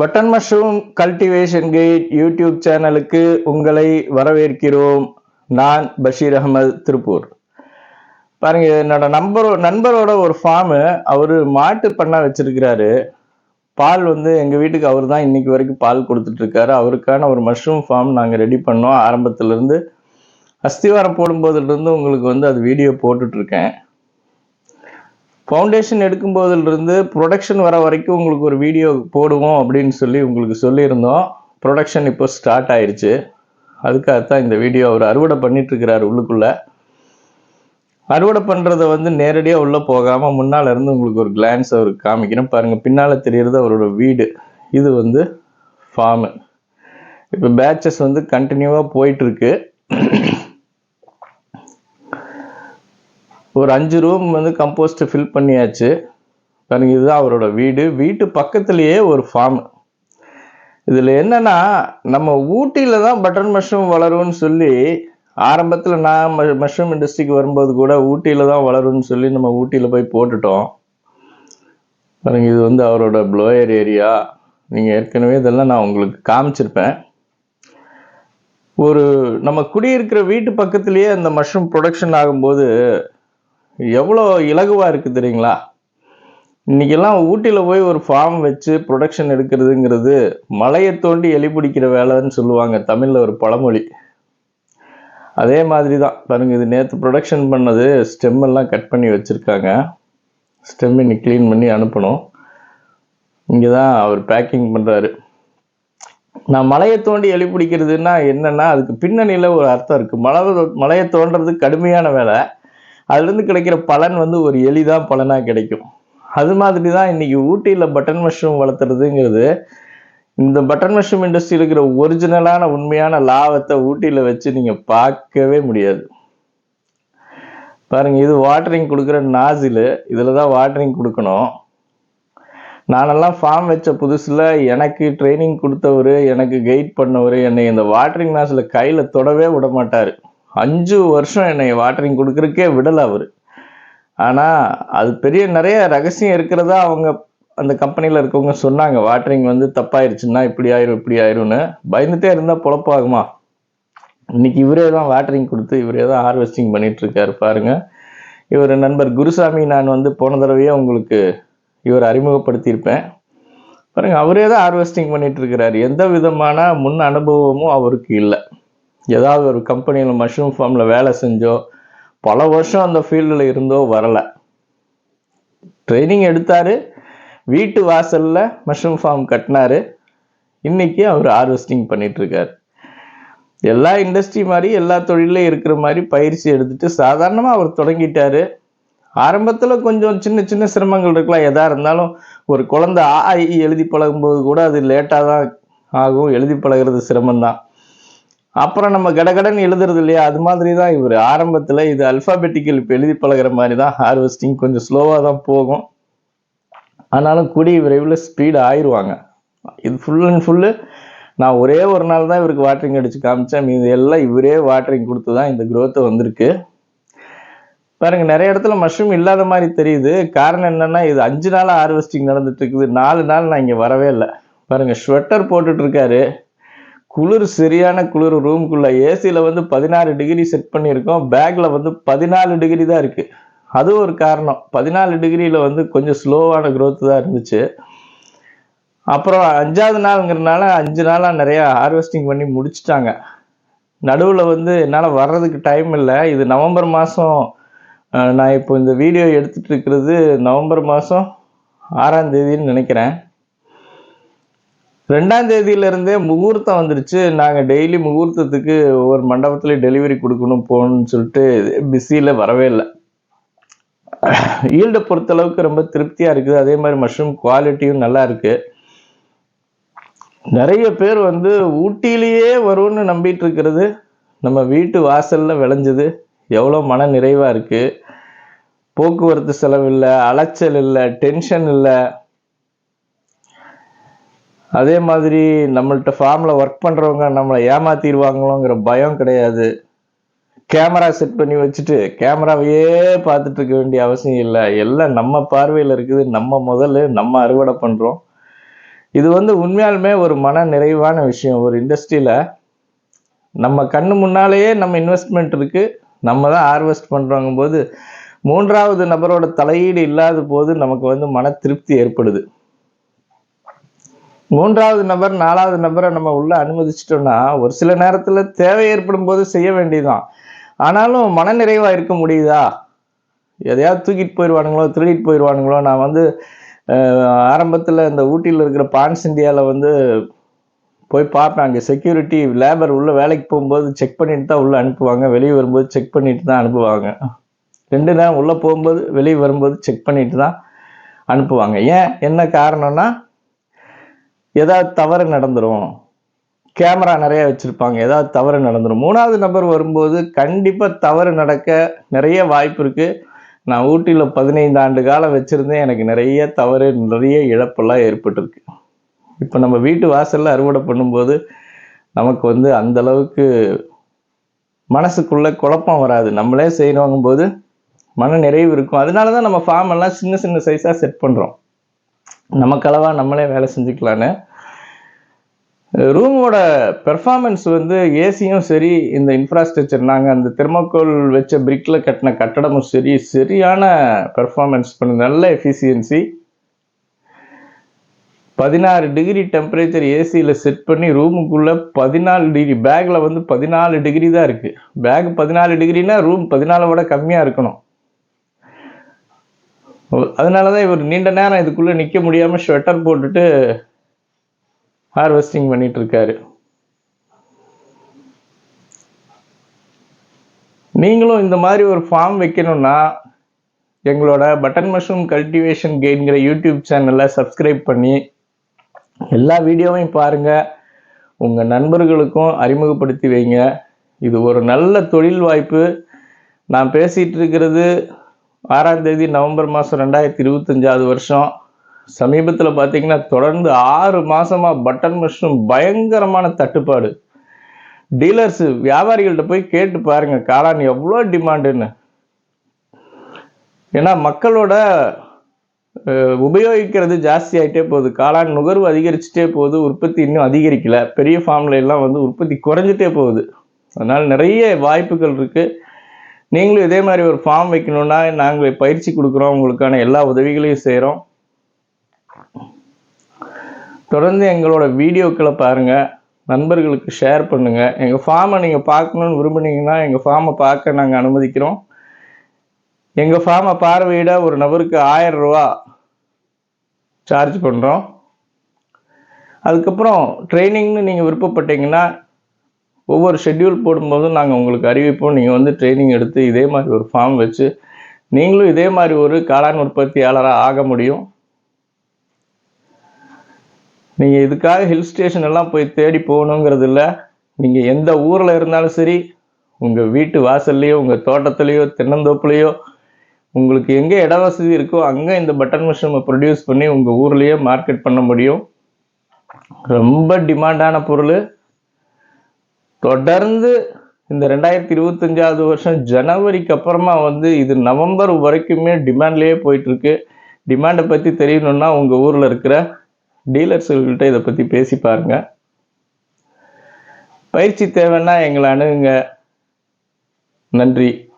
Button mushroom cultivation guide YouTube சேனலுக்கு உங்களை வரவேற்கிறோம். நான் பஷீர் அகமது திருப்பூர். பாருங்க என்னோட நம்பரோ நண்பரோட ஒரு ஃபார்மு அவர் மாட்டு பண்ணா வச்சிருக்கிறாரு. பால் வந்து எங்கள் வீட்டுக்கு அவர் தான் இன்னைக்கு வரைக்கும் பால் கொடுத்துட்டு இருக்காரு அவருக்கான ஒரு மஷ்ரூம் ஃபார்ம் நாங்கள் ரெடி பண்ணோம். ஆரம்பத்துலேருந்து அஸ்திவாரம் போடும்போதுலேருந்து உங்களுக்கு வந்து அது வீடியோ போட்டுட்ருக்கேன். ஃபவுண்டேஷன் எடுக்கும்போதிலிருந்து ப்ரொடக்ஷன் வர வரைக்கும் உங்களுக்கு ஒரு வீடியோ போடுவோம் அப்படின்னு சொல்லி உங்களுக்கு சொல்லியிருந்தோம். ப்ரொடக்ஷன் இப்போ ஸ்டார்ட் ஆயிடுச்சு அதுக்காகத்தான் இந்த வீடியோ அவர் அறுவடை பண்ணிட்டுருக்கிறார் உள்ளுக்குள்ளே. அறுவடை பண்ணுறத வந்து நேரடியாக உள்ளே போகாமல் முன்னால் இருந்து உங்களுக்கு ஒரு கிளான்ஸ் அவருக்கு காமிக்கிறேன் பாருங்கள் பின்னால் தெரியறது அவரோட வீடு. இது வந்து ஃபார்மு இப்போ பேட்சஸ் வந்து கண்டினியூவாக போயிட்டுருக்கு. ஒரு அஞ்சு ரூம் வந்து கம்போஸ்ட்டு ஃபில் பண்ணியாச்சு. பாருங்க இதுதான் அவரோட வீடு. வீட்டு பக்கத்துலேயே ஒரு ஃபார்ம் இதில் என்னென்னா நம்ம ஊட்டியில் தான் பட்டன் மஷ்ரூம் வளரும்னு சொல்லி ஆரம்பத்தில் நான் மஷ்ரூம் இண்டஸ்ட்ரிக்கு வரும்போது கூட ஊட்டியில் தான் வளரும்னு சொல்லி நம்ம ஊட்டியில் போய் போட்டுட்டோம். பாருங்க இது வந்து அவரோட ப்ளோயர் ஏரியா நீங்கள் ஏற்கனவே இதெல்லாம் நான் உங்களுக்கு காமிச்சிருப்பேன். ஒரு நம்ம குடியிருக்கிற வீட்டு பக்கத்துலேயே அந்த மஷ்ரூம் ப்ரொடக்ஷன் ஆகும்போது எவ்வளோ இலகுவாக இருக்குது தெரியுங்களா? இன்னைக்கெல்லாம் ஊட்டியில் போய் ஒரு ஃபார்ம் வச்சு ப்ரொடக்ஷன் எடுக்கிறதுங்கிறது மலையை தோண்டி எலி பிடிக்கிற வேலைன்னு சொல்லுவாங்க தமிழில் ஒரு பழமொழி. அதே மாதிரி தான் பாருங்கள் இது நேற்று ப்ரொடக்ஷன் பண்ணது ஸ்டெம்மெல்லாம் கட் பண்ணி வச்சுருக்காங்க. ஸ்டெம் இன்னைக்கு க்ளீன் பண்ணி அனுப்பணும். இங்கே தான் அவர் பேக்கிங் பண்ணுறாரு நான் மலையை தோண்டி எலி பிடிக்கிறதுன்னா என்னன்னா அதுக்கு பின்னணியில் ஒரு அர்த்தம் இருக்குது மலை மலையை தோன்றது கடுமையான வேலை. அதுலேருந்து கிடைக்கிற பலன் வந்து ஒரு எளிதான் பலனாக கிடைக்கும். அது மாதிரி தான் இன்றைக்கி ஊட்டியில் பட்டன் மஷ்ரூம் வளர்த்துறதுங்கிறது. இந்த பட்டன் மஷ்ரூம் இண்டஸ்ட்ரியில் இருக்கிற ஒரிஜினலான உண்மையான லாபத்தை ஊட்டியில் வச்சு நீங்கள் பார்க்கவே முடியாது. பாருங்கள் இது வாட்டரிங் கொடுக்குற நாசில் இதில் தான் வாட்டரிங் கொடுக்கணும். நானெல்லாம் ஃபார்ம் வச்ச புதுசில் எனக்கு ட்ரைனிங் கொடுத்தவர் எனக்கு கைட் பண்ணவர் என்னை இந்த வாட்டரிங் நாசில் கையில் தொடவே விட மாட்டார் அஞ்சு வருஷம் என்னை வாட்டரிங் கொடுக்குறக்கே விடலை அவர். ஆனால் அது பெரிய நிறைய ரகசியம் இருக்கிறதா அவங்க அந்த கம்பெனியில் இருக்கவங்க சொன்னாங்க. வாட்டரிங் வந்து தப்பாயிருச்சுன்னா இப்படி ஆயிரும் இப்படி ஆயிரும்னு. பயந்துட்டே இருந்தால் பொழப்பாகுமா? இன்னைக்கு இவரே தான் வாட்டரிங் கொடுத்து இவரே தான் ஹார்வெஸ்டிங் பண்ணிட்டு இருக்காரு பாருங்க. இவர் நண்பர் குருசாமி நான் வந்து போன தடவையே உங்களுக்கு இவர் அறிமுகப்படுத்தியிருப்பேன். பாருங்க அவரே தான் ஹார்வெஸ்டிங் பண்ணிட்டு இருக்கிறாரு எந்த விதமான முன் அனுபவமும் அவருக்கு இல்லை. ஏதாவது ஒரு கம்பெனியில் மஷ்ரூம் ஃபார்மில் வேலை செஞ்சோ பல வருஷம் அந்த ஃபீல்டில் இருந்தோ வரலை. ட்ரைனிங் எடுத்தார். வீட்டு வாசலில் மஷ்ரூம் ஃபார்ம் கட்டினாரு. இன்னைக்கு அவர் ஹார்வெஸ்டிங் பண்ணிகிட்ருக்கார் எல்லா இண்டஸ்ட்ரி மாதிரி எல்லா தொழிலையும் இருக்கிற மாதிரி பயிற்சி எடுத்துட்டு சாதாரணமாக அவர் தொடங்கிட்டார். ஆரம்பத்தில் கொஞ்சம் சின்ன சின்ன சிரமங்கள் இருக்கலாம். எதாக இருந்தாலும் ஒரு குழந்தை ஆ இ எழுதி பழகும்போது கூட அது லேட்டாக தான் ஆகும். எழுதி பழகுறது சிரமம்தான். அப்புறம் நம்ம கடகடன் எழுதுறது இல்லையா? அது மாதிரி தான் இவர். ஆரம்பத்தில் இது அல்ஃபாபெட்டிக்கல் இப்போ எழுதி பழகுற மாதிரி தான் ஹார்வெஸ்டிங் கொஞ்சம் ஸ்லோவாக தான் போகும். ஆனாலும் கூடிய விரைவில் ஸ்பீடு ஆயிடுவாங்க இது ஃபுல் அண்ட் ஃபுல்லு நான் ஒரே ஒரு நாள் தான் இவருக்கு வாட்டரிங் அடித்து காமிச்சேன். மீது எல்லாம் இவரே வாட்டரிங் கொடுத்து தான் இந்த க்ரோத்தை வந்திருக்கு. பாருங்க நிறைய இடத்துல மஷ்ரூம் இல்லாத மாதிரி தெரியுது. காரணம் என்னென்னா இது அஞ்சு நாள் ஹார்வெஸ்டிங் நடந்துட்டு இருக்குது. நாலு நாள் நான் இங்கே வரவே இல்லை. பாருங்கள் ஸ்வெட்டர் போட்டுட்ருக்காரு குளிர் சரியான குளிர் ரூம்குள்ள ஏசியில் வந்து பதினாறு டிகிரி செட் பண்ணியிருக்கோம். பேக்கில் வந்து பதினாலு டிகிரி தான் இருக்குது அது ஒரு காரணம். பதினாலு டிகிரியில் வந்து கொஞ்சம் ஸ்லோவான க்ரோத் தான் இருந்துச்சு. அப்புறம் அஞ்சாவது நாளுங்கிறதுனால அஞ்சு நாளாக நிறையா ஹார்வெஸ்டிங் பண்ணி முடிச்சிட்டாங்க. நடுவில் வந்து என்னால் வர்றதுக்கு டைம் இல்லை. இது நவம்பர் மாதம் நான் இப்போ இந்த வீடியோ எடுத்துகிட்டு இருக்கிறது நவம்பர் மாதம் ஆறாம் தேதின்னு நினைக்கிறேன். ரெண்டாம் தேதியிலேருந்தே முகூர்த்தம் வந்துருச்சு. நாங்கள் டெய்லி முகூர்த்தத்துக்கு ஒவ்வொரு மண்டபத்துலேயும் டெலிவரி கொடுக்கணும் போகணும்னு சொல்லிட்டு பிஸியில் வரவே இல்லை. ஈல்டை பொறுத்தளவுக்கு ரொம்ப திருப்தியாக இருக்குது. அதே மாதிரி மஷ்ரூம் குவாலிட்டியும் நல்லா இருக்குது நிறைய பேர் வந்து ஊட்டியிலேயே வரும்னு நம்பிட்டு இருக்கிறது. நம்ம வீட்டு வாசலில் விளைஞ்சது. எவ்வளோ மன நிறைவாக இருக்குது போக்குவரத்து செலவு இல்லை அலைச்சல் இல்லை டென்ஷன் இல்லை. அதே மாதிரி நம்மள்ட்ட ஃபார்மில் ஒர்க் பண்ணுறவங்க நம்மளை ஏமாத்திடுவாங்களோங்கிற பயம் கிடையாது. கேமரா செட் பண்ணி வச்சுட்டு கேமராவையே பார்த்துட்டு இருக்க வேண்டிய அவசியம் இல்லை. எல்லாம் நம்ம பார்வையில் இருக்குது. நம்ம முதல்ல நம்ம அறுவடை பண்ணுறோம் இது வந்து உண்மையாலுமே ஒரு மன நிறைவான விஷயம். ஒரு இண்டஸ்ட்ரியில் நம்ம கண்ணு முன்னாலேயே நம்ம இன்வெஸ்ட்மெண்ட் இருக்குது நம்ம தான் ஹார்வெஸ்ட் பண்ணுறோங்கும்போது போது மூன்றாவது நபரோட தலையீடு இல்லாத போது நமக்கு வந்து மன திருப்தி ஏற்படுது. மூன்றாவது நபர் நாலாவது நபரை நம்ம உள்ள அனுமதிச்சிட்டோம்னா ஒரு சில நேரத்துல தேவை ஏற்படும் போது செய்ய வேண்டியதுதான். ஆனாலும் மனநிறைவா இருக்க முடியுதா? எதையாவது தூக்கிட்டு போயிடுவானுங்களோ திருடிட்டு போயிடுவானுங்களோ நான் வந்து ஆரம்பத்தில் இந்த ஊட்டியில் இருக்கிற பான்ஸ் இந்தியாவில் வந்து போய் பார்ப்பேன். அங்கே செக்யூரிட்டி லேபர் உள்ளே வேலைக்கு போகும்போது செக் பண்ணிட்டு தான் உள்ளே அனுப்புவாங்க. வெளியே வரும்போது செக் பண்ணிட்டு தான் அனுப்புவாங்க. ரெண்டு நேரம் உள்ளே போகும்போது வெளியே வரும்போது செக் பண்ணிட்டு தான் அனுப்புவாங்க. ஏன்? என்ன காரணம்னா ஏதாவது தவறு நடந்துடும் கேமரா நிறைய வச்சுருப்பாங்க. ஏதாவது தவறு நடந்துடும் மூணாவது நபர் வரும்போது கண்டிப்பாக தவறு நடக்க நிறைய வாய்ப்பு இருக்குது நான் ஊட்டியில் பதினைந்து ஆண்டு காலம் வச்சுருந்தேன். எனக்கு நிறைய தவறு நிறைய இழப்பெல்லாம் ஏற்பட்டிருக்கு. இப்போ நம்ம வீட்டு வாசலில் அறுவடை பண்ணும்போது நமக்கு வந்து அந்தளவுக்கு மனசுக்குள்ளே குழப்பம் வராது. நம்மளே செய்யணுங்கும்போது மன நிறைவு இருக்கும். அதனால தான் நம்ம ஃபார்ம் எல்லாம் சின்ன சின்ன சைஸாக செட் பண்ணுறோம் நமக்களவாக நம்மளே வேலை செஞ்சுக்கலான்னு. ரூமோட பெர்ஃபார்மன்ஸ் வந்து ஏசியும் சரி இந்த இன்ஃப்ராஸ்ட்ரக்சர் நாங்கள் அந்த தெர்மோக்கோல் வச்ச பிரிக்கில் கட்டின கட்டடமும் சரி சரியான பெர்ஃபார்மன்ஸ் பண்ண நல்ல எஃபிசியன்சி பதினாறு டிகிரி டெம்பரேச்சர் ஏசியில் செட் பண்ணி ரூமுக்குள்ளே பதினாலு டிகிரி பேக்கில் வந்து பதினாலு டிகிரி தான் இருக்குது பேக் பதினாலு டிகிரினா ரூம் பதினாலை விட கம்மியாக இருக்கணும். அதனால தான் இவர் நீண்ட நேரம் இதுக்குள்ளே நிற்க முடியாமல் ஸ்வெட்டர் போட்டுட்டு ஹார்வெஸ்டிங் பண்ணிகிட்ருக்காரு நீங்களும் இந்த மாதிரி ஒரு ஃபார்ம் வைக்கணும்னா எங்களோட பட்டன் மஷ்ரூம் கல்டிவேஷன் கைட்ங்கிற யூடியூப் சேனலை சப்ஸ்கிரைப் பண்ணி எல்லா வீடியோவையும் பாருங்கள் உங்கள் நண்பர்களுக்கும் அறிமுகப்படுத்தி வைங்க. இது ஒரு நல்ல தொழில் வாய்ப்பு. நான் பேசிகிட்டு இருக்கிறது ஆறாம் தேதி நவம்பர் மாதம் ரெண்டாயிரத்தி இருபத்தஞ்சாவது வருஷம். சமீபத்தில் பார்த்தீங்கன்னா தொடர்ந்து ஆறு மாதமாக பட்டன் மஷ்ரூம் பயங்கரமான தட்டுப்பாடு. டீலர்ஸ் வியாபாரிகள்கிட்ட போய் கேட்டு பாருங்க காளான் எவ்வளோ டிமாண்டுன்னு. ஏன்னா மக்களோட உபயோகிக்கிறது ஜாஸ்தி ஆகிட்டே போகுது. காளான் நுகர்வு அதிகரிச்சுட்டே போகுது உற்பத்தி இன்னும் அதிகரிக்கலை. பெரிய ஃபார்ம்ல எல்லாம் வந்து உற்பத்தி குறைஞ்சிட்டே போகுது. அதனால் நிறைய வாய்ப்புகள் இருக்குது நீங்களும் இதே மாதிரி ஒரு ஃபார்ம் வைக்கணும்னா நாங்கள் பயிற்சி கொடுக்குறோம். உங்களுக்கான எல்லா உதவிகளையும் செய்கிறோம் தொடர்ந்து எங்களோட வீடியோக்களை பாருங்க. நண்பர்களுக்கு ஷேர் பண்ணுங்கள் எங்கள் ஃபார்மை நீங்கள் பார்க்கணுன்னு விரும்புனீங்கன்னா எங்கள் ஃபார்மை பார்க்க நாங்கள் அனுமதிக்கிறோம். எங்கள் ஃபார்மை பார்வையிட ஒரு நபருக்கு ஆயிரம் ரூபா சார்ஜ் பண்ணுறோம் அதுக்கப்புறம் ட்ரைனிங்னு நீங்கள் விருப்பப்பட்டீங்கன்னா ஒவ்வொரு ஷெட்யூல் போடும்போதும் நாங்கள் உங்களுக்கு அறிவிப்போம். நீங்கள் வந்து ட்ரைனிங் எடுத்து இதே மாதிரி ஒரு ஃபார்ம் வச்சு நீங்களும் இதே மாதிரி ஒரு காளான் உற்பத்தியாளராக ஆக முடியும். நீங்கள் இதுக்காக ஹில் ஸ்டேஷன் எல்லாம் போய் தேடி போகணுங்கிறது இல்லை. நீங்கள் எந்த ஊரில் இருந்தாலும் சரி உங்கள் வீட்டு வாசல்லையோ உங்கள் தோட்டத்துலேயோ தென்னந்தோப்புலேயோ உங்களுக்கு எங்கே இட வசதி இருக்கோ அங்கே இந்த பட்டன் மஷ்ரூமை ப்ரொடியூஸ் பண்ணி உங்கள் ஊர்லேயே மார்க்கெட் பண்ண முடியும். ரொம்ப டிமாண்டான பொருள். தொடர்ந்து இந்த ரெண்டாயிரத்தி இருபத்தஞ்சாவது வருஷம் ஜனவரிக்கு அப்புறமா வந்து இது நவம்பர் வரைக்குமே டிமாண்ட்லேயே போயிட்டுருக்கு. டிமாண்டை பற்றி தெரியணும்னா உங்கள் ஊரில் இருக்கிற டீலர்ஸ்கிட்ட இதை பற்றி பேசி பாருங்க. பயிற்சி தேவைன்னா எங்களை அணுகுங்க. நன்றி.